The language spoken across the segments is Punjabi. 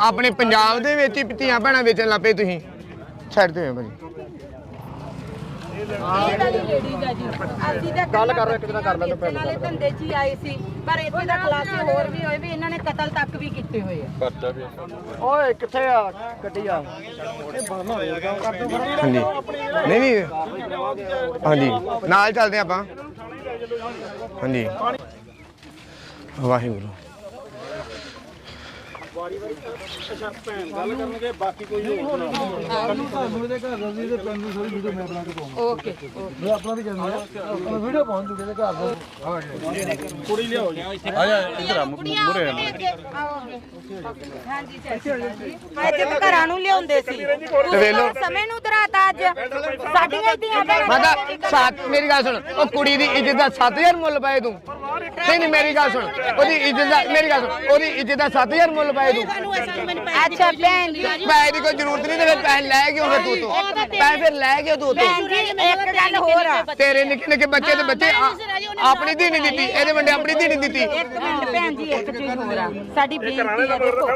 ਆਪਣੇ ਪੰਜਾਬ ਦੇ ਵਿੱਚ ਹੀ ਧੀਆਂ ਭੈਣਾਂ ਵੇਚਣ ਲੱਪੇ ਤੁਸੀਂ। ਛੱਡ ਦਿਓ ਭਾਜੀ। ਇਹ ਵਾਲੀ ਲੇਡੀਜ਼ ਆ ਜੀ। ਅਸੀਂ ਤਾਂ ਗੱਲ ਕਰ ਰਹੇ ਕਿਤੇ ਕਰ ਲੈਂਦੇ ਪਹਿਲਾਂ ਨਾਲੇ ਧੰਦੇ 'ਚ ਹੀ ਆਏ ਸੀ। ਪਰ ਇੱਥੇ ਦਾ ਖਲਾਸੇ ਹੋਰ ਵੀ ਹੋਏ ਵੀ ਇਹਨਾਂ ਨੇ ਕਤਲ ਤੱਕ ਵੀ ਕੀਤੇ ਹੋਏ ਆ। ਓਏ ਕਿੱਥੇ ਆ? ਗੱਡੀ ਆ। ਹਾਂਜੀ। ਨਹੀਂ ਨਹੀਂ। ਹਾਂਜੀ। ਨਾਲ ਚੱਲਦੇ ਆਪਾਂ। ਹਾਂਜੀ। ਵਾਹਿਗੁਰੂ। ਓਕੇ ਮੈਂ ਆਪਣਾ ਵੀ ਜਾਂਦੀ ਆ ਵੀਡੀਓ ਪਹੁੰਚ ਚੁੱਕੇ ਤੇ ਘਰ ਦਾ। ਮੁਰੇ ਹਾਂਜੀ ਚਾਚੀ ਜੀ ਇੱਥੇ ਤਾਂ ਘਰਾਂ ਨੂੰ ਲਿਆਉਂਦੇ ਸੀ। ਤੁਸੀਂ ਸਮੇਂ ਨੂੰ ਅੱਜ। ਸਾਡੀਆਂ ਮਾਤਾ ਸੱਤ ਮੇਰੀ ਗੱਲ ਸੁਣ। ਉਹ ਕੁੜੀ ਦੀ ਇੱਜ਼ਤ ਦਾ 7000 ਮੁੱਲ ਪਾਏ ਤੂੰ। ਨਹੀਂ ਨਹੀਂ ਮੇਰੀ ਗੱਲ ਸੁਣ। ਉਹਦੀ ਇੱਜ਼ਤ ਦਾ ਮੇਰੀ ਗੱਲ ਸੁਣ। ਉਹਦੀ ਇੱਜ਼ਤ ਦਾ 7000 ਮੁੱਲ ਪਾਏ ਤੂੰ। ਅੱਛਾ ਭੈਣ ਜੀ। ਪੈਸੇ ਦੀ ਕੋਈ ਜ਼ਰੂਰਤ ਨਹੀਂ ਤੇ ਫਿਰ ਪੈਸੇ ਲੈ ਕਿਉਂ ਫਿਰ ਤੂੰ ਤੋਂ ਪੈਸੇ ਫਿਰ ਲੈ ਕਿਉਂ ਤੂੰ ਤੋਂ? ਭੈਣ ਜੀ ਇੱਕ ਗੱਲ ਹੋਰ ਆ। ਤੇਰੇ ਨਿੱਕੇ ਨਿੱਕੇ ਬੱਚੇ ਤੇ ਬੱਚੇ ਆਪਣੀ ਧੀ ਨਹੀਂ ਦਿੱਤੀ ਇਹਦੇ ਵੱਡੇ ਆਪਣੀ ਧੀ ਨਹੀਂ ਦਿੱਤੀ। ਇੱਕ ਮਿੰਟ ਭੈਣ ਜੀ ਇੱਕ ਚੀਜ਼ ਹੋਰ ਆ। ਸਾਡੀ ਬੇਨਤੀ ਆ ਦੇਖੋ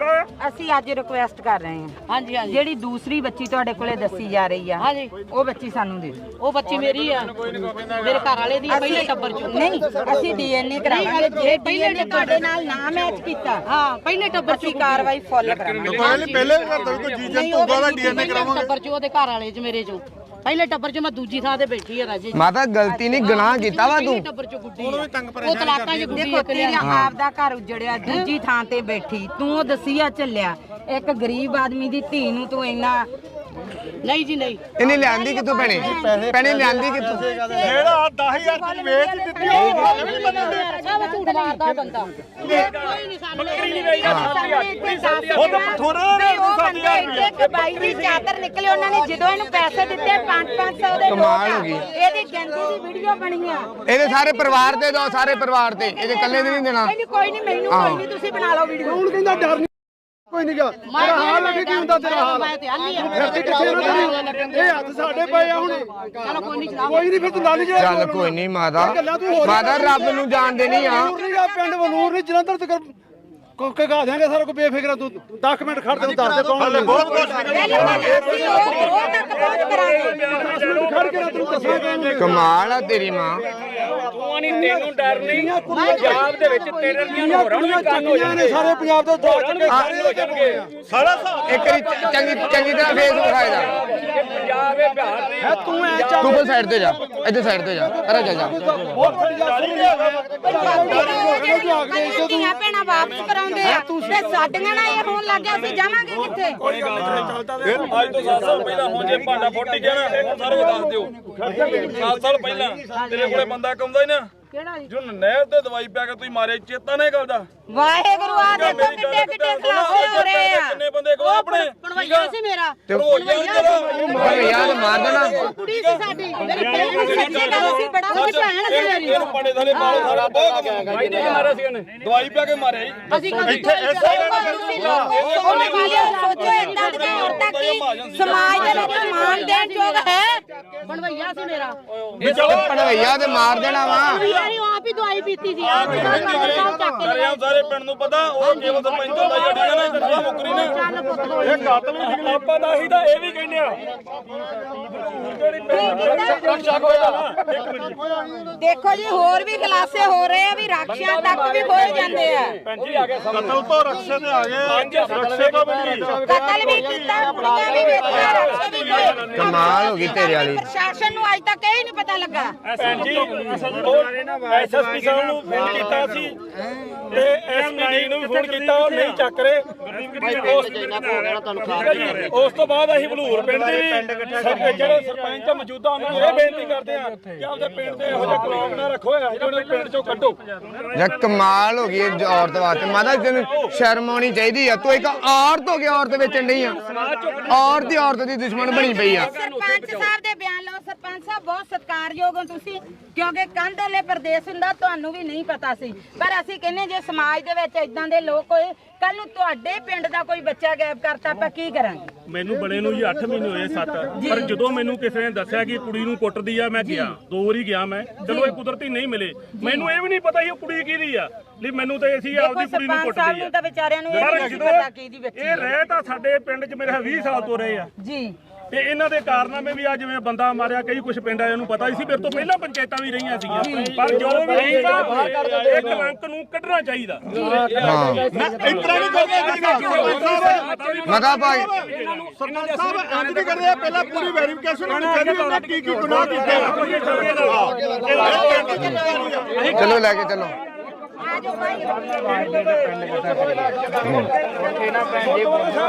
ਅਸੀਂ ਅੱਜ ਰਿਕੁਐਸਟ ਕਰ ਰਹੇ ਹਾਂ। ਹਾਂਜੀ ਹਾਂਜੀ। ਜਿਹੜੀ ਦੂਸਰੀ ਬੱਚੀ ਤੁਹਾਡੇ ਕੋਲੇ ਦੱਸੀ ਜਾ ਰਹੀ ਆ ਹਾਂਜੀ। ਉਹ ਬੱਚੀ ਸਾਨੂੰ ਦੇ ਦਿਓ। ਉਹ ਬੱਚੀ ਮੇਰੀ ਆ। ਮੇਰੇ ਘਰ ਵਾਲੇ ਦੀ ਪਹਿਲੇ ਟੱਬਰ ਚੋਂ। ਨਹੀਂ ਅਸੀਂ ਡੀਐਨਏ ਕਰਾਵਾਂਗੇ। ਜੇ ਡੀਐਨਏ ਤੁਹਾਡੇ ਨਾਲ ਨਾ ਮੈਚ ਕੀਤਾ ਹਾਂ ਪਹਿਲੇ ਟੱਬਰ ਅਸੀਂ ਕਾਰਵਾਈ ਫੁੱਲ ਕਰਾਂਗੇ। ਪਹਿਲੇ ਪਹਿਲੇ ਘਰ ਦਾ ਕੋਈ ਜੀਜਾ ਤੋਂ ਬਾਅਦ ਡੀਐਨਏ ਕਰਾਵਾਂਗੇ। ਟੱਬਰ ਚੋਂ ਉਹਦੇ ਘਰ ਵਾਲੇ ਚ ਮੇਰੇ ਚੋਂ। ਪਹਿਲੇ ਟੱਬਰ ਚ ਮੈਂ ਦੂਜੀ ਥਾਂ ਤੇ ਬੈਠੀ ਆ ਰਾਜੇ ਮਾਤਾ ਗਲਤੀ ਨਹੀਂ ਗੁਨਾਹ ਕੀਤਾ ਵਾ ਤੂੰ। ਚ ਉਹਨੂੰ ਵੀ ਤੰਗ ਉਹ ਤਲਾਕਾਂ ਚ ਗੁੱਡੀ ਦੇਖੋ ਤੇਰਾ ਆਪ ਦਾ ਘਰ ਉਜੜਿਆ ਦੂਜੀ ਥਾਂ ਤੇ ਬੈਠੀ। ਤੂੰ ਉਹ ਦਸੀਆ ਚੱਲਿਆ। ਇੱਕ ਗਰੀਬ ਆਦਮੀ ਦੀ ਧੀ ਨੂੰ ਤੂੰ ਇੰਨਾ ਨਹੀਂ ਜੀ ਨਹੀਂ ਇਹਨੇ ਲਿਆਂਦੀ ਕਿੱਥੋਂ ਭੈਣੇ ਭੈਣੇ ਲਿਆਂਦੀ ਕਿੱਥੋਂ ਜਿਹੜਾ 10000 ਦੀ ਵੇਚ ਦਿੱਤੀ ਸਭ ਝੂਠ ਮਾਰਦਾ ਬੰਦਾ ਕੋਈ ਨਹੀਂ ਸਾਨੂੰ ਉਹ ਤਾਂ ਉਹ ਬਾਈ ਦੀ ਚਾਦਰ ਨਿਕਲੇ ਉਹਨਾਂ ਨੇ ਜਦੋਂ ਇਹਨੂੰ ਪੈਸੇ ਦਿੱਤੇ 5-500 ਦੇ ਕਮਾਲ ਨੋਟ ਹੋ ਗਈ। ਇਹਦੀ ਗੰਦੀ ਦੀ ਵੀਡੀਓ ਬਣੀ ਆ ਇਹਦੇ ਸਾਰੇ ਪਰਿਵਾਰ ਤੇ ਦੋ ਸਾਰੇ ਪਰਿਵਾਰ ਤੇ ਇਹਦੇ ਇਕੱਲੇ ਦੇ ਨਹੀਂ ਦੇਣਾ ਕਹਿੰਦੀ ਕੋਈ ਨਹੀਂ ਮੈਨੂੰ ਕੋਈ ਨਹੀਂ ਤੁਸੀਂ ਬਣਾ ਲਓ ਵੀਡੀਓ ਹੁਣ ਕਹਿੰਦਾ ਡਰ ਨਹੀਂ ਕੋਈ ਨਹੀਂ ਗਿਆ ਤੇਰਾ ਹਾਲ ਲੱਗੇ ਕੀ ਹੁੰਦਾ ਤੇਰਾ ਹਾਲ? ਫਿਰ ਤੇ ਕਿੱਥੇ ਨੂੰ ਤੇਰੀ ਇਹ ਹੱਥ ਸਾਡੇ ਪਏ ਆ ਹੁਣ। ਚਲੋ ਕੋਈ ਨਹੀਂ ਚਲਾ ਕੋਈ ਨਹੀਂ ਫਿਰ ਤੂੰ ਨਾਲ ਹੀ ਜਾ ਚੱਲ ਕੋਈ ਨਹੀਂ ਮਾਤਾ। ਮਾਤਾ ਰੱਬ ਨੂੰ ਜਾਣਦੇ ਨਹੀਂ ਆ। ਵਨੂਰ ਨਹੀਂ ਆ ਪਿੰਡ ਵਨੂਰ ਨਹੀਂ ਜਲੰਧਰ ਤੱਕ। ਕੋ ਕੇ ਗਾ ਦਿਆਂਗੇ ਸਾਰਾ ਕੋ ਬੇਫਿਕਰ ਤੂੰ। 10 ਮਿੰਟ ਖੜ ਤੈਨੂੰ ਦੱਸ ਦੇ ਕੌਣ ਬਹੁਤ ਕੁਝ ਉਹ ਤੱਕ ਪਹੁੰਚ ਕਰਾਂਗੇ। ਕਮਾਲ ਆ ਤੇਰੀ ਮਾਂ। ਤੂੰ ਨਹੀਂ ਤੈਨੂੰ ਡਰ ਨਹੀਂ। ਪੰਜਾਬ ਦੇ ਵਿੱਚ ਤੇਰੇ ਦੀਆਂ ਹੋਰਾਂ ਨੂੰ ਵੀ ਕੰਨ ਹੋ ਨੇ ਸਾਰੇ ਪੰਜਾਬ ਦੇ ਦੋ ਚੰਗੇ ਹੋ ਜਾਣਗੇ? ਸਾਰਾ ਹਿਸਾਬ ਇੱਕ ਵਾਰੀ ਚੰਗੀ ਚੰਗੀ ਤਰ੍ਹਾਂ ਫੇਸ ਵਿਖਾਏ ਦਾ। ਪੰਜਾਬ ਇਹ ਬਿਹਾਰ ਨਹੀਂ ਹੈ ਤੂੰ ਐ ਚੱਲ। ਤੂੰ ਸਾਈਡ ਤੇ ਜਾ। ਇੱਧਰ ਸਾਈਡ ਤੇ ਜਾ। ਅਰੇ ਜਾ ਜਾ। ਬਹੁਤ ਵੱਡੀ ਗੱਲ ਜਿਹੜੇ ਭੈਣਾਂ ਵਾਪਸ ਕਰਾਉਂਦੇ ਆ ਤੇ ਸਾਡੀਆਂ ਨਾਲ ਇਹ ਹੋਣ ਲੱਗ ਗਿਆ ਅਸੀਂ ਜਾਵਾਂਗੇ ਕਿੱਥੇ? ਅੱਜ ਤੋਂ 7 ਸਾਲ ਪਹਿਲਾਂ ਹੁਣ ਜੇ ਭਾਂਡਾ ਫੁੱਟ ਗਿਆ ਨਾ ਇਹ ਸਾਰੇ ਦੱਸ ਦਿਓ। 7 ਸਾਲ ਪਹਿਲਾਂ ਤੇਰੇ ਕੋਲੇ ਬੰਦਾ ਕਮਦਾ ਹੀ ਨਾ। ਕਿਹੜਾ ਜੀ? ਜੋ ਨਹਿਰ ਤੇ ਦਵਾਈ ਪਿਆ ਕੇ ਤੁਸੀਂ ਮਾਰੇ ਚੇਤਾ ਨਹੀਂ ਕਰਦਾ। ਵਾਹਿਗੁਰੂ ਆ ਦੇਖੋ ਕਿੱਡੇ ਕਿੱਡੇ ਖਲਾਸੇ ਹੋ ਰਹੇ ਆ। ਕਿੰਨੇ ਬੰਦੇ ਕੋ ਆਪਣੇ? ਬਣਵਾਈਆ ਸੀ ਮੇਰਾ। ਭਈਆ ਤੇ ਮਾਰ। ਦੇਣਾ। ਕੁੜੀ ਸੀ ਸਾਡੀ। ਮੇਰੀ ਭੈਣ ਸੀ ਸੱਚੀ ਗੱਲ ਸੀ ਬੜਾ ਕੁਝ ਭੈਣ ਸੀ ਮੇਰੀ ਇਹਨੂੰ ਪਾਣੇ ਥਲੇ ਮਾਰੋ ਸਾਰਾ ਬਹੁਤ ਭਾਈ ਨੇ ਮਾਰਿਆ ਸੀ ਉਹਨੇ? ਦਵਾਈ ਪਿਆ ਕੇ ਮਾਰਿਆ ਜੀ। ਅਸੀਂ ਕਦੀ ਇੱਥੇ ਇਸੇ ਤੁਸੀਂ ਲੋਕ ਸੋਚ ਇੰਦਾਂ ਦੀਆਂ ਔਰਤਾਂ ਕੀ ਸਮਾਜ ਦੇ ਵਿੱਚ ਮਾਣ ਦੇਣ ਯੋਗ ਹੈ? ਬਣਵਾਈਆ ਸੀ ਮੇਰਾ। ਭਈਆ ਤੇ ਮਾਰ ਦੇਣਾ ਵਾ। ਯਾਰੀ ਆਪ ਹੀ ਦਵਾਈ ਪੀਤੀ ਸੀ। ਆਪ ਹੀ ਚੱਕ ਕੇ ਕਰਿਆ ਸਾਰੇ ਪਿੰਡ ਨੂੰ ਪਤਾ ਉਹ ਕੇਵਲ ਸਰਪੰਚ ਦਾ ਜੱਟਾ ਨਾ? ਕਰਦਾ ਮੁਕਰੀ ਨੇ। ਇਹ ਕਾਤਲ ਵੀ ਨਿਕਲੇ ਆਪਾਂ ਦਾ ਹੀ ਤਾਂ ਇਹ ਵੀ ਕਹਿੰਦੇ ਆ। ਜਿਹੜੀ ਪਿੰਡ ਰਕਸ਼ਾ ਕੋਇਦਾ ਨਾ ਇੱਕ ਮਿੰਟ ਦੇਖੋ ਜੀ ਹੋਰ ਵੀ ਖਲਾਸੇ ਹੋ ਰਹੇ ਆ ਵੀ ਰਾਖਸ਼ਾਂ ਤੱਕ ਵੀ ਹੋਏ ਜਾਂਦੇ ਆ। ਕਤਲ ਤੋਂ ਰਕਸ਼ੇ ਤੇ ਆ ਗਏ। ਰਕਸ਼ੇ ਤੋਂ ਵੀ ਕਤਲ ਵੀ ਕੀਤਾ ਕੁੜੀਆਂ ਵੀ ਵੇਚੀਆਂ ਰਾਖਸ਼ਾਂ ਵੀ ਹੋਏ ਕਮਾਲ ਹੋ ਗਈ ਤੇਰੇ ਵਾਲੀ। ਪ੍ਰਸ਼ਾਸਨ ਨੂੰ ਅੱਜ ਤੱਕ ਇਹ ਨਹੀਂ ਪਤਾ ਲੱਗਾ। ਭੈਣ ਜੀ ਐਸਐਸਪੀ ਸਾਹਿਬ ਨੂੰ ਫੋਨ ਕੀਤਾ ਸੀ ਤੇ ਐਸਪੀਡੀ ਨੂੰ ਵੀ ਫੋਨ ਕੀਤਾ ਉਹ ਨਹੀਂ ਚੱਕ ਰਹੇ। ਉਸ- ਤੋਂ ਬਾਅਦ ਅਸੀਂ ਬਲੂਰ ਪਿੰਡ ਦੇ ਜਿਹੜੇ ਸਰਪੰਚ ਮੌਜੂਦਾ ਉਹਨਾਂ ਨੂੰ ਇਹ ਬੇਨਤੀ ਕਰਦੇ ਆ ਕਿ ਆਪਦੇ ਪਿੰਡ ਦੇ ਇਹੋ ਜਿਹੇ ਕਲੋਕ ਨਾ ਰੱਖੋ ਇਹੋ ਜਿਹੇ ਪਿੰਡ ਚੋਂ ਕੱਢੋ। ਯਾ ਕਮਾਲ ਹੋ ਗਈ ਇਹ ਔਰਤ ਵਾਸਤੇ। ਮਾਤਾ ਤੈਨੂੰ ਸ਼ਰਮ ਆਉਣੀ ਚਾਹੀਦੀ ਆ। ਤੂੰ ਇੱਕ ਔਰਤ ਹੋ ਕੇ ਔਰਤ ਵੇਚਣ ਨਹੀਂ ਆ। ਔਰਤ ਹੀ ਔਰਤ ਦੀ ਦੁਸ਼ਮਣ ਬਣੀ ਪਈ ਆ। ਸਰਪੰਚ ਸਾਹਿਬ ਦੇ ਬਿਆਨ ਲਓ। ਸਰਪੰਚ ਸਾਹਿਬ ਬਹੁਤ ਸਤਿਕਾਰਯੋਗ ਹੋ ਤੁਸੀਂ ਕਿਉਂਕਿ ਕੰਧ ਵਾਲੇ ਪ੍ਰਦੇਸ਼ ਹੁੰਦਾ ਤੁਹਾਨੂੰ ਵੀ ਨਹੀਂ ਪਤਾ ਸੀ। ਪਰ ਅਸੀਂ ਕਹਿੰਨੇ ਜੇ ਸਮਾਜ ਦੇ ਵਿੱਚ ਇਦਾਂ ਦੇ ਲੋਕ ਹੋਏ ਕੱਲ ਨੂੰ ਤੁਹਾਡੇ ਪਿੰਡ ਦਾ ਕੋਈ ਬੱਚਾ ਗਾਇਬ ਕਰਤਾ ਆਪਾਂ ਕੀ ਕਰਾਂਗੇ? ਮੈਨੂੰ ਬਣੇ ਨੂੰ ਜੀ 8 ਮਹੀਨੇ ਹੋਏ 7 ਪਰ ਜਦੋਂ ਮੈਨੂੰ ਕਿਸੇ ਨੇ ਦੱਸਿਆ ਕਿ ਕੁੜੀ ਨੂੰ ਕੁੱਟਦੀ ਆ ਮੈਂ ਗਿਆ। ਦੋ ਵਾਰੀ ਗਿਆ। ਮੈਂ। ਚਲੋ ਇਹ ਕੁਦਰਤੀ ਨਹੀਂ ਮਿਲੇ। ਮੈਨੂੰ ਇਹ ਵੀ ਨਹੀਂ ਪਤਾ ਸੀ ਉਹ ਕੁੜੀ ਕਿਹਦੀ ਆ। ਲਈ ਮੈਨੂੰ ਤਾਂ ਇਹ ਸੀ ਦੇਖੋ ਆਪਦੀ ਕੁੜੀ ਨੂੰ ਸਰਪੰਚ ਸਾਹਿਬ ਕੁੱਟਦੀ ਆ। ਨੂੰ ਤਾਂ ਵਿਚਾਰਿਆਂ ਨੂੰ ਇਹ ਪਰ ਵੀ ਨਹੀਂ ਜਦੋਂ ਪਤਾ ਕਿਹਦੀ ਬੱਚੀ ਇਹ ਰਹਿ ਤਾਂ ਸਾਡੇ ਪਿੰਡ 'ਚ ਮੇਰੇ 20 ਸਾਲ ਤੋਂ ਰਹੇ ਆ। ਜੀ। ਤੇ ਇਹਨਾਂ ਦੇ ਕਾਰਨਾਮੇ ਵੀ ਆ ਜਿਵੇਂ ਬੰਦਾ ਮਾਰਿਆ ਕਈ ਕੁਝ ਪਿੰਡ ਨੂੰ ਪਤਾ ਹੀ ਸੀ ਮੇਰੇ ਤੋਂ ਪਹਿਲਾਂ ਪੰਚਾਇਤਾਂ ਵੀ ਰਹੀਆਂ ਸੀਗੀਆਂ। ਪਰ ਜੋ ਵੀ ਰਹੀਗਾ ਇਹ ਕਲੰਕ ਨੂੰ ਕੱਢਣਾ ਚਾਹੀਦਾ। ਹਾਂ। ਇਤਰਾ ਨਹੀਂ ਕਰਦੇ ਮਗਾ ਭਾਈ। ਸਰਪੰਚ ਸਾਹਿਬ ਇੰਜ ਨਹੀਂ ਕਰਦੇ ਪਹਿਲਾਂ ਪੂਰੀ ਵੈਰੀਫਿਕੇਸ਼ਨ ਹੋਣੀ ਚਾਹੀਦੀ ਉਹਨਾਂ ਕੀ ਕੀ ਗੁਨਾਹ ਕੀਤੇ ਆ। ਚਲੋ।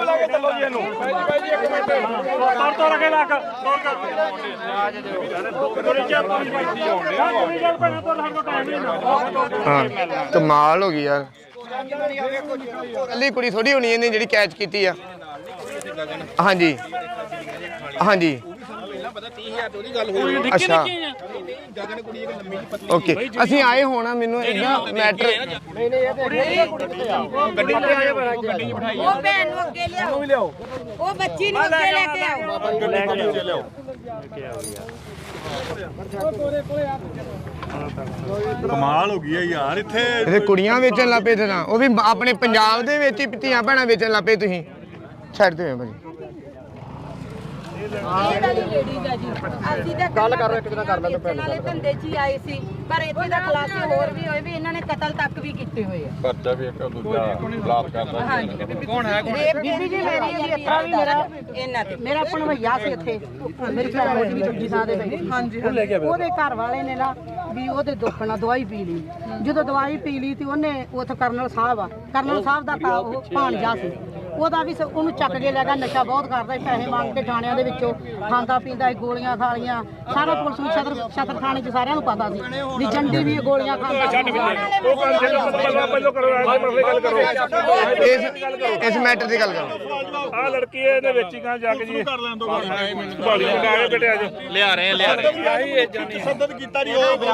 ਲੈ ਕੇ ਚਲੋ ਤਰ ਤਰ ਕੇ ਲੱਗ ਤੋਰ ਕਰ ਥੋੜੀ ਜਿਹਾ ਪਾਣੀ ਪਾਈ ਹੋਣੀ ਗੱਲ ਪੈਣਾ ਤੋਂ ਸਾਨੂੰ ਟਾਈਮ ਨਹੀਂ ਹਾਂ ਕਮਾਲ ਹੋ ਗਈ ਯਾਰ। ਕੱਲੀ ਕੁੜੀ ਥੋੜੀ ਹੋਣੀ ਇਹਨੇ ਜਿਹੜੀ ਕੈਚ ਕੀਤੀ ਆ। ਹਾਂਜੀ। ਹਾਂਜੀ। ਅੱਛਾ। ਓਕੇ। ਅਸੀਂ ਆਏ ਹੋਣਾ ਮੈਨੂੰ ਇਹਦਾ ਮੈਟਰ ਉਹ ਭੈਣ ਨੂੰ ਅੱਗੇ ਲਿਆਓ। ਉਹ ਬੱਚੀ ਨੂੰ ਅੱਗੇ ਲੈ ਕੇ ਆਓ ਕਮਾਲ ਹੋ ਗਈ ਹੈ ਯਾਰ ਇੱਥੇ ਇਹ ਕੁੜੀਆਂ ਵੇਚਣ ਲੱਪੇ ਤੇ ਨਾ। ਉਹ ਵੀ ਆਪਣੇ ਪੰਜਾਬ ਦੇ ਵਿੱਚ ਹੀ ਧੀਆਂ ਭੈਣਾਂ ਵੇਚਣ ਲੱਪੇ ਤੁਸੀਂ। ਛੱਡ ਦਿਓ ਭਾਜੀ। ਇਹ ਵਾਲੀ ਲੇਡੀਜ਼ ਆ ਜੀ ਅਸੀਂ ਤਾਂ ਗੱਲ ਕਰ ਰਹੇ ਕਿਦਾਂ ਕਰ ਲੈਂਦੇ ਨਾਲੇ ਧੰਦੇ 'ਚ ਹੀ ਆਏ ਸੀ ਪਰ ਇੱਥੇ ਦਾ ਖਲਾਸੇ ਹੋਰ ਵੀ ਹੋਏ ਵੀ ਇਹਨਾਂ ਨੇ ਕਤਲ ਤੱਕ ਵੀ ਕੀਤੇ ਹੋਏ ਆ। ਖਰਚਾ ਵੀ ਇੱਕ ਦੂਜਾ ਬਲਾਤ ਕਰਦਾ ਹਾਂਜੀ। ਕੌਣ ਹੈ ਬੀਬੀ ਜੀ ਮੇਰੀ ਜੀ ਇੱਥੇ ਵੀ ਮੇਰਾ ਇਹਨਾਂ ਤੇ ਮੇਰਾ ਭਣਵਈਆ ਸੀ ਇੱਥੇ ਮੇਰੀ ਭੈਣ ਉਹਦੀ ਵੀ ਚੁੱਜੀ ਥਾਂ ਦੇ ਬੈਠੀ ਹਾਂਜੀ ਉਹਦੇ ਘਰ ਵਾਲੇ ਨੇ ਨਾ ਵੀ ਉਹਦੇ ਦੁੱਖ ਨਾਲ ਦਵਾਈ ਪੀ ਲਈ। ਜਦੋਂ ਦਵਾਈ ਪੀ ਲਈ ਤੇ ਉਹਨੇ ਉੱਥੇ ਕਰਨਲ ਸਾਹਿਬ ਆ। ਕਰਨਲ ਸਾਹਿਬ ਦਾ ਤਾਂ ਉਹ ਭਾਣਜਾ ਸੀ। ਉਹਦਾ ਵੀ ਸ- ਉਹਨੂੰ ਚੱਕ ਕੇ ਲੈ ਗਿਆ ਨਸ਼ਾ ਬਹੁਤ ਕਰਦਾ ਸੀ ਪੈਸੇ ਮੰਗ ਕੇ ਥਾਣਿਆਂ ਦੇ ਵਿੱਚੋਂ ਖਾਂਦਾ ਪੀਂਦਾ ਸੀ ਗੋਲੀਆਂ ਖਾ ਲਈਆਂ। ਸਾਰਾ ਪੁਲਿਸ ਨੂੰ ਛਤਰ ਛਤਰ ਥਾਣੇ 'ਚ ਸਾਰਿਆਂ ਨੂੰ ਪਤਾ ਸੀ ਵੀ ਜੰਡੀ ਵੀ ਇਹ ਗੋਲੀਆਂ ਖਾਂਦਾ। ਉਹ ਗੱਲ ਜਿਹੜਾ ਪਹਿਲਾਂ ਪਹਿਲਾਂ ਕਰੋ ਆਹ ਮਸਲੇ ਗੱਲ ਕਰੋ। ਇਸ ਇਸ ਮੈਟਰ ਦੀ ਗੱਲ ਕਰੋ। ਆਹ ਲੜਕੀ ਇਹਨੇ ਵਿੱਚ ਹੀ ਕਹਾਂ ਜਾ ਕੇ ਜੀ। ਕਰ ਲੈਣ ਦੋ ਭਾਲੀ ਮੁੰਡਾ ਆਏ ਬੇਟੇ ਅੱਜ। ਲਿਆ ਰਹੇ ਲਿਆ ਰਹੇ ਤਸੱਦਦ ਕੀਤਾ ਨਹੀਂ ਉਹ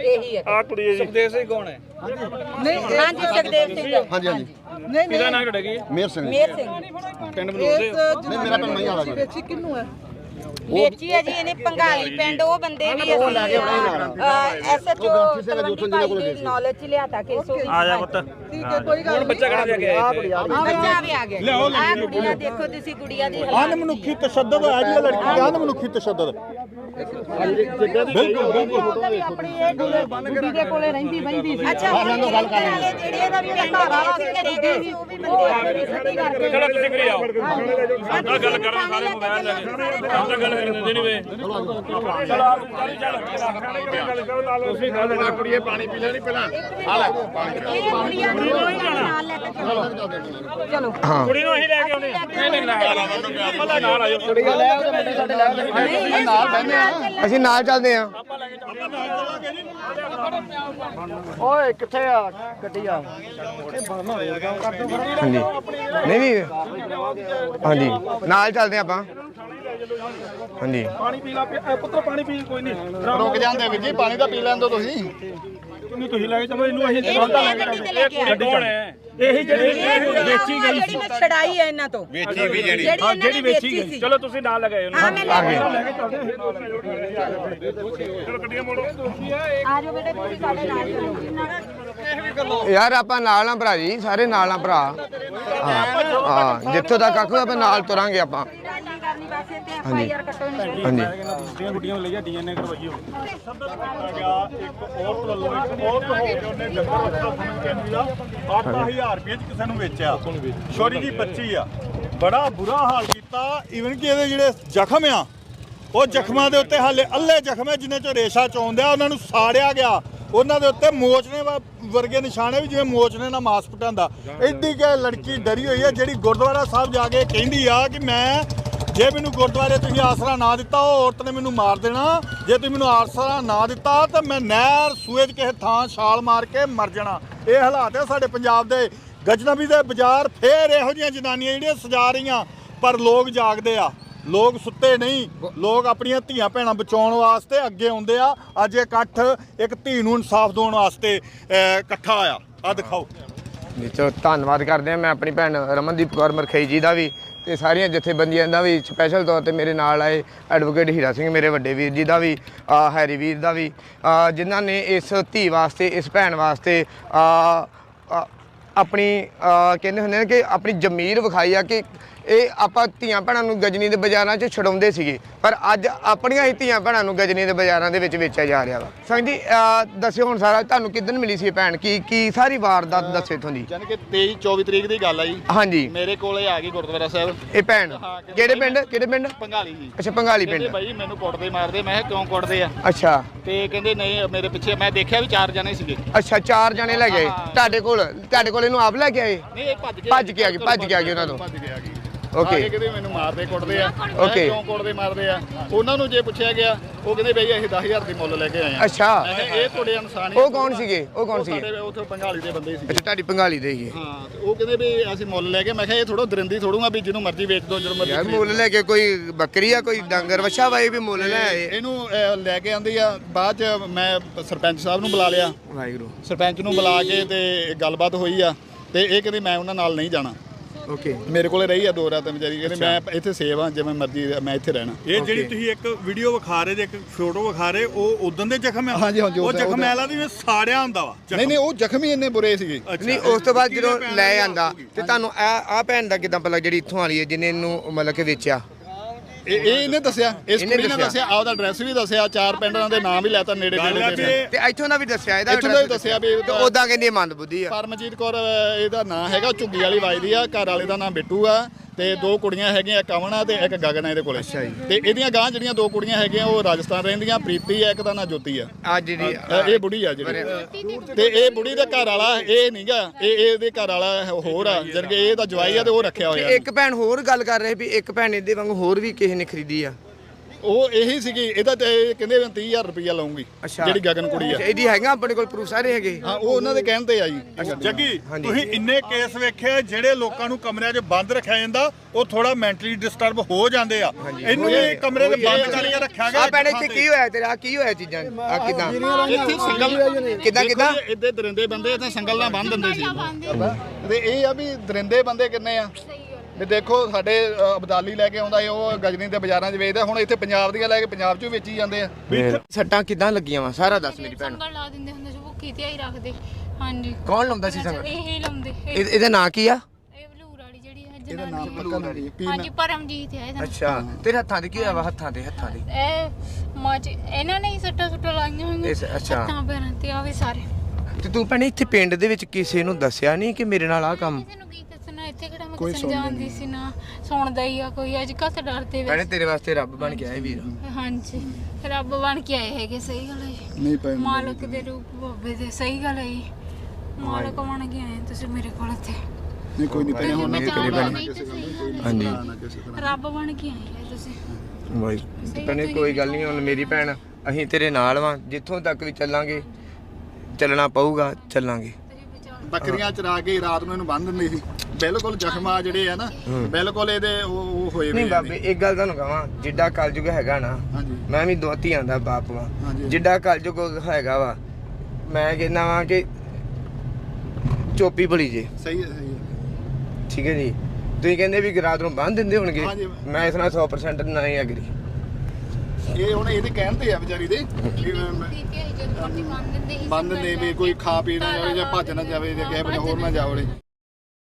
ਇਹੀ ਹੈ ਆਹ ਕੁੜੀ ਹੈ ਜੀ। ਹਾਂਜੀ ਸੁਖਦੇਵ ਸਿੰਘ ਹਾਂਜੀ ਹਾਂਜੀ। ਇਹਦਾ ਨਾਂ ਕਿਹੜਾ ਕੀ? ਮੇਰ ਸਿੰਘ। ਮੇਰ ਸਿੰਘ। ਨਹੀਂ ਮੇਰਾ ਪਿੰਡ ਮਈਆਂ ਵਾਲਾ ਜੀ। ਵੇਚੀ ਹੈ ਜੀ ਇਹਨੇ ਪੰਗਾਲੀ ਪਿੰਡ ਉਹ ਬੰਦੇ ਵੀ ਅਸੀਂ ਐਸਐਚਓ ਤਲਵੰਡੀ ਭਾਈ ਦੀ ਨੌਲੇਜ ਚ ਲਿਆਤਾ ਕੇਸ ਉਹ ਆ ਜਾ ਪੁੱਤ। ਠੀਕ ਹੈ ਕੋਈ ਗੱਲ ਬੱਚਾ ਕਿਹੜਾ ਜਾ ਕੇ ਆਇਆ ਬੱਚਾ ਵੀ ਆ ਗਿਆ। ਆ ਕੁੜੀਆਂ ਦੇਖੋ ਤੁਸੀਂ ਕੁੜੀਆਂ ਦੀ ਅਨਮਨੁੱਖੀ ਤਸ਼ੱਦਦ ਹੋਇਆ ਜੀ ਇਹ ਲੜਕੀ ਦਾ ਅਨਮਨੁੱਖੀ ਤਸ਼ੱਦਦ। ਬਿਲਕੁਲ ਬਿਲਕੁਲ। ਆਪਣੀ ਇਹ ਗੁੱਡੀ ਦੇ ਕੋਲੇ ਰਹਿੰਦੀ ਬੈਂਦੀ ਸੀ। ਅੱਛਾ ਹੁਣ ਗੱਲ ਕਰ ਵਾਲੇ ਜਿਹੜੇ ਇਹਦਾ ਵੀ ਘਰ ਵਾਲਾ ਸੀ ਘਰੇ ਗਏ ਸੀ ਉਹ ਵੀ ਬੰਦੇ ਸੱਚੀ ਕਰਕੇ ਚਲੋ ਤੁਸੀਂ ਕਰੀ ਆਓ। ਆਹ ਗੱਲ ਕਰਨ ਸਾਰੇ ਮੋਬਾਈਲ ਲੈ ਕੇ। ਗੱਲ ਵੇ। ਨਾਲ ਉਸੇ ਗੱਲ ਨਾਲ ਕੁੜੀਏ ਪਾਣੀ ਪੀ ਲੈਣੀ ਪਹਿਲਾਂ। ਇਹ ਕੁੜੀਆਂ ਨੂੰ ਨਾਲ ਲੈ ਕੇ ਚਲੋ। ਚਲੋ। ਹਾਂ। ਕੁੜੀ ਨੂੰ ਅਸੀਂ ਲੈ ਕੇ ਆਉਨੇ ਨਹੀਂ ਨਹੀਂ ਨਾਲ ਨਾਲ ਆਇਓ ਅਸੀਂ ਨਾਲ ਚੱਲਦੇ ਆ। ਓਏ ਕਿੱਥੇ ਆ? ਗੱਡੀ ਆ। ਹਾਂਜੀ। ਨਹੀਂ ਨਹੀਂ ਹਾਂਜੀ। ਨਾਲ ਚੱਲਦੇ ਆਪਾਂ। ਹਾਂਜੀ। ਪਾਣੀ ਪੀ ਲਾ ਪਿਆ- ਪੁੱਤਰ ਪਾਣੀ ਪੀ ਕੋਈ ਨਹੀਂ। ਰੁਕ ਜਾਂਦੇ ਵੀਰ ਜੀ ਪਾਣੀ ਤਾਂ ਪੀ ਲੈਣ ਦਿਓ ਤੁਸੀਂ। ਨਹੀਂ ਤੁਸੀਂ ਲੈ ਕੇ ਚਲੋ ਇਹਨੂੰ ਅਸੀਂ ਗੱਡੀ ਤੇ ਲੈ ਕੇ ਆਏ ਗੱਡੀ ਕੌਣ ਹੈ ਇਹੀ ਜਿਹੜੀ ਵੇਚੀ ਗਈ ਜਿਹੜੀ ਮੈਂ ਛਡਾਈ ਹੈ ਇਹਨਾਂ ਤੋਂ। ਵੇਚੀ ਵੀ ਜਿਹੜੀ। ਜਿਹੜੀ ਇਹਨਾਂ ਨੇ ਵੇਚੀ ਸੀ। ਚਲੋ ਤੁਸੀਂ ਨਾਲ ਲਗਾਏ ਉਹਨੂੰ ਹਾਂ ਮੈਂ ਲੈ ਕੇ ਚਲੋ ਗੱਡੀਆਂ ਮੋੜੋ ਆ ਜਾਓ ਬੇਟੇ ਤੁਸੀਂ ਸਾਡੇ ਨਾਲ ਚਲੋ। ਯਾਰ ਆਪਾਂ ਨਾਲ ਆ ਭਰਾ ਜੀ ਸਾਰੇ ਨਾਲ ਆ ਭਰਾ। ਹਾਂ ਹਾਂ ਜਿੱਥੋਂ ਤੱਕ ਆਖੋ ਆਪਾਂ ਨਾਲ ਤੁਰਾਂਗੇ ਆਪਾਂ। ਨਹੀਂ ਤੇ ਐਫ ਆਈ ਆਰ ਕੱਟੋ ਨਹੀਂ ਹਾਂਜੀ। ਦੂਜੀਆਂ ਗੁੱਡੀਆਂ ਲਈਆਂ ਡੀਐਨਏ ਕਰਵਾਈਏ ਗਿਆ ਇੱਕ ਔਰਤ ਵੱਲੋਂ ਇੱਕ ਔਰਤ ਹੋ ਕੇ ਉਹਨੇ ਜੱਗਾ ਰਸਤਾ ਸਾਨੂੰ ਕਹਿੰਦੀ ਦਾ 8000 ਰੁਪਏ ਚ ਕਿਸੇ ਨੂੰ ਵੇਚਿਆ ਛੋਟੀ ਜੀ ਬੱਚੀ ਆ ਬੜਾ ਬੁਰਾ ਹਾਲ ਕੀਤਾ ਇਵਨ ਕਿ ਇਹਦੇ ਜਿਹੜੇ ਜ਼ਖਮ ਆ ਉਹ ਜ਼ਖਮਾਂ ਦੇ ਉੱਤੇ ਹਾਲੇ ਅੱਲੇ ਜ਼ਖਮ ਹੈ ਜਿਨ੍ਹਾਂ ਚੋਂ ਰੇਸ਼ਾ ਚੋਂਦਿਆ ਉਹਨਾਂ ਨੂੰ ਸਾੜਿਆ ਗਿਆ ਉਹਨਾਂ ਦੇ ਉੱਤੇ ਮੋਚਨੇ ਵਾ- ਵਰਗੇ ਨਿਸ਼ਾਨੇ ਵੀ ਜਿਵੇਂ ਮੋਚਨੇ ਨਾਲ ਮਾਸ ਪਟਾਂਦਾ ਐਡੀ ਕਿ ਲੜਕੀ ਡਰੀ ਹੋਈ ਹੈ ਜਿਹੜੀ ਗੁਰਦੁਆਰਾ ਸਾਹਿਬ ਜਾ ਕੇ ਕਹਿੰਦੀ ਆ ਕਿ ਮੈਂ ਜੇ ਮੈਨੂੰ ਗੁਰਦੁਆਰੇ ਤੁਸੀਂ ਆਸਰਾ ਨਾ ਦਿੱਤਾ, ਉਹ ਔਰਤ ਨੇ ਮੈਨੂੰ ਮਾਰ ਦੇਣਾ। ਜੇ ਤੁਸੀਂ ਮੈਨੂੰ ਆਸਰਾ ਨਾ ਦਿੱਤਾ, ਤਾਂ ਮੈਂ ਨਹਿਰ ਸੂਏ 'ਚ ਕਿਸੇ ਥਾਂ ਛਾਲ ਮਾਰ ਕੇ ਮਰ ਜਾਣਾ। ਇਹ ਹਾਲਾਤ ਹੈ ਸਾਡੇ ਪੰਜਾਬ ਦੇ। ਗਜਨਬੀ ਦੇ ਬਾਜ਼ਾਰ ਫੇਰ ਇਹੋ ਜਿਹੀਆਂ ਜਨਾਨੀਆਂ ਜਿਹੜੀਆਂ ਸਜਾ ਰਹੀਆਂ, ਪਰ ਲੋਕ ਜਾਗਦੇ ਆ। ਲੋਕ ਸੁੱਤੇ ਨਹੀਂ। ਲੋਕ ਆਪਣੀਆਂ ਧੀਆਂ ਭੈਣਾਂ ਬਚਾਉਣ ਵਾਸਤੇ ਅੱਗੇ ਆਉਂਦੇ ਆ। ਅੱਜ ਇਕੱਠ ਇੱਕ ਧੀ ਨੂੰ ਇਨਸਾਫ ਦੇਣ ਵਾਸਤੇ ਇਕੱਠਾ ਆ। ਆ ਦਿਖਾਓ। ਜੀ, ਚਲੋ, ਧੰਨਵਾਦ ਕਰਦੇ ਹਾਂ ਮੈਂ ਆਪਣੀ ਭੈਣ ਰਮਨਦੀਪ ਕੌਰ ਮਰਖਈ ਜੀ ਦਾ ਵੀ ਤੇ ਸਾਰੀਆਂ ਜਥੇਬੰਦੀਆਂ ਦਾ ਵੀ ਸਪੈਸ਼ਲ ਤੌਰ ਤੇ ਮੇਰੇ ਨਾਲ ਆਏ ਐਡਵੋਕੇਟ ਹੀਰਾ ਸਿੰਘ, ਮੇਰੇ ਵੱਡੇ ਵੀਰ ਜੀ ਦਾ ਵੀ, ਆ ਹੈਰੀ ਵੀਰ ਦਾ ਵੀ, ਆ ਜਿਨ੍ਹਾਂ ਨੇ ਇਸ ਧੀ ਵਾਸਤੇ, ਇਸ ਭੈਣ ਵਾਸਤੇ, ਆ ਆਪਣੀ ਕਹਿੰਦੇ ਹੁੰਦੇ ਨੇ ਕਿ ਆਪਣੀ ਜ਼ਮੀਰ ਵਿਖਾਈ ਆ ਕਿ ਇਹ ਆਪਾਂ ਧੀਆਂ ਭੈਣਾਂ ਨੂੰ ਗਜਨੀ ਦੇ ਬਾਜ਼ਾਰਾਂ 'ਚ ਛਡਾਉਂਦੇ ਸੀਗੇ ਪਰ ਅੱਜ ਆਪਣੀਆਂ ਹੀ ਧੀਆਂ ਭੈਣਾਂ ਨੂੰ ਗਜਨੀ ਦੇ ਬਾਜ਼ਾਰਾਂ ਦੇ ਵਿੱਚ ਵੇਚਿਆ ਜਾ ਰਿਹਾ ਵਾ। ਸੰਗ ਜੀ ਦੱਸਿਓ ਹੁਣ ਸਾਰਾ ਤੁਹਾਨੂੰ ਕਿਦਨ ਮਿਲੀ ਸੀ ਭੈਣ? ਕੀ ਕੀ ਸਾਰੀ ਵਾਰਦਾਤ ਦੱਸੇ ਦੀ? ਯਾਨੀ ਕਿ 23 24 ਤਰੀਕ ਦੀ ਗੱਲ ਆ ਜੀ। ਹਾਂਜੀ। ਮੇਰੇ ਕੋਲੇ ਆ ਗਈ ਗੁਰਦੁਆਰਾ ਸਾਹਿਬ। ਇਹ ਭੈਣ ਕਿਹੜੇ ਪਿੰਡ? ਕਿਹੜੇ ਪਿੰਡ? ਪੰਗਾਲੀ ਜੀ। ਅੱਛਾ ਪੰਗਾਲੀ ਪਿੰਡ। ਬਾਈ ਮੈਨੂੰ ਕੁੱਟਦੇ ਮਾਰਦੇ। ਮੈਂ ਕਿਉਂ ਕੁੱਟਦੇ ਆ? ਅੱਛਾ। ਤੇ ਕਹਿੰਦੇ ਨਹੀਂ ਮੇਰੇ ਪਿੱਛੇ ਮੈਂ ਦੇਖਿਆ ਵੀ ਚਾਰ ਜਣੇ ਸੀਗੇ। ਅੱਛਾ ਚਾਰ ਜਣੇ ਲੈ ਗਏ। ਤੁਹਾਡੇ ਕੋਲ ਤੁਹਾਡੇ ਕੋਲ ਇਹਨੂੰ ਆਪ ਲੈ ਕੇ ਆਏ? ਨਹੀਂ ਇਹ ਭੱਜ ਗਏ ਭੱਜ ਕੇ ਆ ਗਏ, ਭੱਜ ਕੇ ਆ ਗਏ ਉਹਨਾਂ ਤੋਂ। ਭੱਜ ਕੇ ਆ ਗਏ. ਆ ਕੇ ਕਹਿੰਦੇ ਮੈਨੂੰ ਮਾਰਦੇ ਕੁੱਟਦੇ ਆ। ਮੈਂ Okay. ਕਿਉਂ ਕੁੱਟਦੇ ਮਾਰਦੇ ਆ? ਉਹਨਾਂ ਨੂੰ ਜੇ ਪੁੱਛਿਆ ਗਿਆ ਉਹ ਕਹਿੰਦੇ ਬਈ ਅਸੀਂ 10000 ਦੀ ਮੁੱਲ ਲੈ ਕੇ ਆਏ ਆ ਅੱਛਾ। ਮੈਂ ਕਿਹਾ ਇਹ ਤੁਹਾਡੇ ਇਨਸਾਨ ਉਹ ਕੌਣ ਸੀਗੇ? ਉਹ ਕੌਣ ਸੀਗੇ ਸਾਡੇ ਉੱਥੇ ਬੰਗਾਲੀ ਦੇ ਬੰਦੇ ਸੀਗੇ। ਅੱਛਾ ਤੁਹਾਡੀ ਪੰਗਾਲੀ ਦੇ ਹੀ। ਹਾਂ ਤੇ ਉਹ ਕਹਿੰਦੇ ਵੀ ਅਸੀਂ ਮੁੱਲ ਲੈ ਕੇ ਮੈਂ ਕਿਹਾ ਇਹ ਥੋੜਾ ਦਰਿੰਦੀ ਥੋੜੂਗਾ ਵੀ ਜਿਹਨੂੰ ਮਰਜ਼ੀ ਵੇਚ ਦੋ ਜਦੋਂ ਮਰਜ਼ੀ ਯਾਰ ਮੁੱਲ ਲੈ ਕੇ ਕੋਈ ਬੱਕਰੀ ਆ ਕੋਈ ਡੰਗਰ ਵੱਛਾ ਵਾਏ ਵੀ ਮੁੱਲ ਲੈ ਆਏ। ਇਹਨੂੰ ਅਹ, ਲੈ ਕੇ ਆਂਦੀ ਆ। ਬਾਅਦ ਚ ਮੈਂ ਸਰਪੰਚ ਸਾਹਿਬ ਨੂੰ ਬੁਲਾ ਲਿਆ। ਵਾਹਿਗੁਰੂ। ਸਰਪੰਚ ਨੂੰ ਬੁਲਾ ਕੇ ਤੇ ਗੱਲਬਾਤ ਹੋਈ ਆ। ਤੇ ਇਹ ਕਹਿੰਦੀ ਮੈਂ ਉਹਨਾਂ ਨਾਲ ਨਹੀਂ ਜਾਣਾ। ਓਕੇ ਮੇਰੇ ਕੋਲੇ ਰਹੀ ਆ ਦੋ ਰਾਤ ਵਿਚਾਰੀ ਕਹਿੰਦੀ ਮੈਂ ਇੱਥੇ ਸੇਵ ਆ ਜਿਵੇਂ ਮਰਜ਼ੀ ਮੈਂ ਇੱਥੇ ਰਹਿਣਾ ਇਹ ਜਿਹੜੀ ਤੁਸੀਂ ਇੱਕ ਵੀਡੀਓ ਵਿਖਾ ਰਹੇ ਜੇ ਇੱਕ ਫੋਟੋ ਵਿਖਾ ਰਹੇ ਉਹ ਉਦੋਂ ਦੇ ਜ਼ਖਮ ਆ ਹਾਂਜੀ, ਹਾਂਜੀ, ਉਹ ਜ਼ਖਮ। ਐਲਾ ਦੀ ਸਾੜਿਆ ਹੁੰਦਾ ਵਾ। ਨਹੀਂ ਨਹੀਂ ਉਹ ਜ਼ਖਮੀ ਇੰਨੇ ਬੁਰੇ ਸੀਗੇ। ਨਹੀਂ ਉਸ ਤੋਂ ਬਾਅਦ ਜਦੋਂ ਲੈ ਆਂਦਾ? ਤੇ ਤੁਹਾਨੂੰ ਆ ਆ ਭੈਣ ਦਾ ਕਿਦਾਂ ਪਤਾ ਜਿਹੜੀ ਇੱਥੋਂ ਵਾਲੀ ਹੈ ਜਿਹਨੇ ਇਹਨੂੰ ਮਤਲਬ ਕਿ ਵੇਚਿਆ ਇਹ ਇਹ ਇਹਨੇ ਦੱਸਿਆ ਇਸ ਇਹਨੇ ਕੁੜੀ ਨੇ ਦੱਸਿਆ। ਦੱਸਿਆ ਆਪਦਾ ਐਡਰੈਸ ਵੀ ਦੱਸਿਆ ਚਾਰ ਪਿੰਡਾਂ ਦੇ ਨਾਮ ਵੀ ਲੈਤਾ ਨੇੜੇ ਨੇੜੇ ਦੇ ਤੇ ਇੱਥੋਂ ਦਾ ਵੀ ਦੱਸਿਆ ਇਹਦਾ ਇੱਥੋਂ ਦਾ ਵੀ ਦੱਸਿਆ ਵੀ ਤੇ ਉਦਾਂ ਕਹਿੰਦੀ ਇਹ ਮੰਦ ਬੁੱਧੀ ਆ। ਪਰਮਜੀਤ ਕੌਰ ਅਹ, ਇਹਦਾ ਨਾਂ ਹੈਗਾ ਝੁੱਗੀ ਵਾਲੀ ਵਜਦੀ ਆ ਘਰ ਵਾਲੇ ਦਾ ਨਾਮ ਬਿੱਟੂ ਆ। ਤੇ ਦੋ ਕੁੜੀਆਂ ਹੈਗੀਆਂ ਇੱਕ ਤੇ ਇੱਕ ਗਗਨ ਇਹਦੇ ਕੋਲੇ। ਅੱਛਾ ਜੀ। ਤੇ ਇਹਦੀਆਂ ਗਾਂ ਜਿਹੜੀਆਂ ਦੋ ਕੁੜੀਆਂ ਹੈਗੀਆਂ ਉਹ ਰਾਜਸਥਾਨ ਰਹਿੰਦੀਆਂ ਪ੍ਰੀਤੀ ਆ ਇੱਕ ਦਾ ਨਾਂ ਜੋਤੀ ਆ। ਆ ਜਿਹੜੀ ਇਹ ਬੁੜੀ ਆ ਜਿਹੜੀ। ਤੇ ਇਹ ਬੁੜੀ ਦਾ ਘਰ ਵਾਲਾ ਇਹ ਨਹੀਂਗਾ ਇਹ ਇਹਦੇ ਘਰ ਵਾਲਾ ਹੋਰ ਆ ਕਿ ਇਹ ਤਾਂ ਜਵਾਈ ਆ ਤੇ ਉਹ ਰੱਖਿਆ ਹੋਇਆ। ਇੱਕ ਭੈਣ ਹੋਰ ਗੱਲ ਕਰ ਰਹੇ ਵੀ ਇੱਕ ਭੈਣ ਇਹਦੇ ਵਾਂਗ ਹੋਰ ਵੀ ਕਿਸੇ ਨੇ ਖਰੀਦੀ ਆ। ਉਹ ਇਹੀ ਸੀਗੀ ਇਹਦਾ ਤੇ ਇਹ ਕਹਿੰਦੇ ਮੈਂ 30000 ਰੁਪਇਆ ਲਵਾਂਗੀ ਅੱਛਾ। ਜਿਹੜੀ ਗਗਨ ਕੁੜੀ ਆ। ਇਹਦੀ ਹੈਗਾ ਆਪਣੇ ਕੋਲ ਪ੍ਰੂਫ ਸਾਰੇ ਹੈਗੇ? ਹਾਂ ਉਹ ਉਹਨਾਂ ਦੇ ਕਹਿਣ ਤੇ ਆ ਜੀ। ਜੱਗੀ ਹਾਂਜੀ। ਤੁਸੀਂ ਇੰਨੇ ਕੇਸ ਵੇਖੇ ਆ, ਜਿਹੜੇ ਲੋਕਾਂ ਨੂੰ ਕਮਰਿਆਂ 'ਚ ਬੰਦ ਰੱਖਿਆ ਜਾਂਦਾ ਉਹ ਥੋੜਾ ਮੈਂਟਲੀ ਡਿਸਟਰਬ ਹੋ ਜਾਂਦੇ ਆ। ਇਹਨੂੰ ਵੀ ਕਮਰੇ ਦੇ ਬੰਦ ਕਰਕੇ ਰੱਖਿਆ ਗਿਆ ਆ ਭੈਣ ਇੱਥੇ ਕੀ ਹੋਇਆ ਤੇਰਾ? ਕੀ ਹੋਇਆ ਚੀਜ਼ਾਂ ਆ ਕਿਦਾਂ? ਇੱਥੇ ਸੰਗਲ ਕਿੱਦਾਂ ਕਿੱਦਾਂ? ਇੱਦੇ ਦਰਿੰਦੇ ਬੰਦੇ ਇੱਥੇ ਸੰਗਲ ਨਾਲ ਬੰਨ ਦਿੰਦੇ ਸੀ। ਤੇ ਇਹ ਆ ਵੀ ਦਰਿੰਦੇ ਬੰਦੇ ਕਿੰਨੇ ਆ? ਵੀ ਦੇਖੋ ਸਾਡੇ ਅ, ਅਬਦਾਲੀ ਲੈ ਕੇ ਆਉਂਦਾ ਸੀ, ਉਹ ਗਜਨੀ ਦੇ ਬਾਜ਼ਾਰਾਂ 'ਚ ਵੇਚਦਾ। ਹੁਣ ਇੱਥੇ ਪੰਜਾਬ ਦੀਆਂ ਲੈ ਕੇ ਪੰਜਾਬ 'ਚ ਵੀ ਵੇਚੀ ਜਾਂਦੇ ਆ। ਸੱਟਾਂ ਕਿਦਾਂ ਲੱਗੀਆਂ ਵਾ? ਸਾਰਾ ਦੱਸ ਮੇਰੀ ਭੈਣ। ਸੰਗਲ ਲਾ ਦਿੰਦੇ ਹੁੰਦੇ ਸੀ ਭੁੱਖੀ ਤੇ ਆਈ ਰੱਖਦੇ। ਹਾਂਜੀ। ਕੌਣ ਲਾਉਂਦਾ ਸੀ ਸੰਗਲ? ਇਹ ਹੀ ਲਾਉਂਦੇ। ਇਹ ਇਹ- ਇਹਦਾ ਨਾਂ ਕੀ ਆ? ਇਹ ਬਲੂਰ ਵਾਲੀ ਜਿਹੜੀ ਹੈ ਜਨਾਨੀ। ਹਾਂਜੀ ਪਰਮਜੀਤ ਹੈ ਇਹਦਾ ਅੱਛਾ। ਤੇਰੇ ਹੱਥਾਂ ਤੇ ਕੀ ਹੋਇਆ ਵਾ? ਹੱਥਾਂ ਤੇ ਹੱਥਾਂ ਤੇ ਇਹ ਮਾਚ ਇਹਨਾਂ ਨੇ ਹੀ ਸੱਟਾ ਸੁੱਟਾ ਲਾਈਆਂ ਹੋਈਆਂ। ਇਸ- ਅੱਛਾ। ਹੱਥਾਂ ਪੈਰਾਂ ਤੇ ਆ ਵੀ ਸਾਰੇ। ਤੇ ਤੂੰ ਭੈਣੇ ਇੱਥੇ ਪਿੰਡ ਦੇ ਵਿੱਚ ਕਿਸੇ ਨੂੰ ਦੱਸਿਆ ਨਹੀਂ ਕਿ ਮੇਰੇ ਨਾਲ ਆ ਕੰਮ? ਕਿਸੇ ਨੂੰ ਕੀ ਦੱਸਣਾ ਇੱਥੇ ਕਿਹੜਾ ਮੈਂ ਕਿਸੇ ਨੂੰ ਜਾਣਦੀ ਸੀ ਨਾ ਸੁਣਦਾ ਹੀ ਆ ਕੋਈ ਅੱਜ ਕੱਲ੍ਹ ਤਾਂ ਡਰਦੇ ਭੈਣੇ ਵੇ ਤੇਰੇ ਵਾਸਤੇ ਰੱਬ ਬਣ ਕੇ ਆਏ ਵੀਰ। ਹਾਂਜੀ ਰੱਬ ਬਣ ਕੇ ਆਏ ਹੈਗੇ ਸਹੀ ਗੱਲ ਹੈ ਜੀ। ਨਹੀਂ ਪੈ ਮਾਲਕ ਦੇ ਰੂਪ ਬਾਬੇ ਦੇ ਸਹੀ ਗੱਲ ਹੈ ਜੀ। ਮਾਲਕ ਬਣ ਕੇ ਆਏ ਤੁਸੀਂ ਮੇਰੇ ਕੋਲ ਇੱਥੇ। ਨਹੀਂ ਕੋਈ ਨਹੀਂ ਪੈਣੇ ਹੁਣ ਤੇਰੇ ਜਾਣਦਾ ਭੈਣ। ਹਾਂਜੀ। ਰੱਬ ਬਣ ਕੇ ਆਏ ਹੈ ਤੁਸੀਂ। ਤੇ ਭੈਣੇ ਕੋਈ ਗੱਲ ਨਹੀਂ ਹੁਣ ਮੇਰੀ ਭੈਣ ਅਸੀਂ ਤੇਰੇ ਨਾਲ ਵਾਂ ਜਿੱਥੋਂ ਤੱਕ ਵੀ ਚੱਲਾਂਗੇ ਚੱਲਣਾ ਪਊਗਾ ਚੱਲਾਂਗੇ। ਬੱਕਰੀਆਂ ਚਰਾ ਕੇ ਰਾਤ ਨੂੰ ਇਹਨੂੰ ਬੰਨ ਦਿੰਦੇ ਸੀ। ਬਿਲਕੁਲ ਜ਼ਖਮਾ ਜਿਹੜੇ ਆ ਨਾ ਬਿਲਕੁਲ ਇਹਦੇ ਉਹ ਹੋਏ ਨਹੀਂ ਹੋਏ ਆ ਬਾਬੇ ਇੱਕ ਗੱਲ ਤੁਹਾਨੂੰ ਕਹਾਂ ਜਿੱਡਾ ਕਲਯੁਗ ਹੈਗਾ ਨਾ ਮੈਂ ਵੀ ਦੋ ਧੀਆਂ ਦਾ ਬਾਪ ਵਾਂ। ਜਿੱਡਾ ਕਲਯੁਗ ਹੈਗਾ ਵਾ ਮੈਂ ਕਹਿੰਦਾ ਵਾਂ ਕਿ ਚੋਪੀ ਭਲੀ ਜੇ। ਸਹੀ ਹੈ ਸਹੀ ਹੈ। ਠੀਕ ਹੈ ਜੀ? ਤੁਸੀਂ ਕਹਿੰਦੇ ਵੀ ਰਾਤ ਨੂੰ ਬੰਨ ਦਿੰਦੇ ਹੋਣਗੇ। ਮੈਂ ਇਸ ਨਾਲ 100% ਨਹੀਂ ਅਗਰੀ ਇਹ ਹੁਣ ਇਹਦੇ ਕਹਿਣ ਤੇ ਆ ਵਿਚਾਰੀ ਦੇ ਵੀ ਮੈਂ- ਦਿੰਦੇ ਦਿੰਦੇ ਵੀ ਕੋਈ ਖਾ ਪੀ ਨਾ ਜਾਵੇ ਜਾਂ ਭੱਜ ਨਾ ਜਾਵੇ ਜਾਂ ਕਿਸੇ ਵੇਲੇ ਹੋਰ ਨਾ ਜਾਵੜੇ।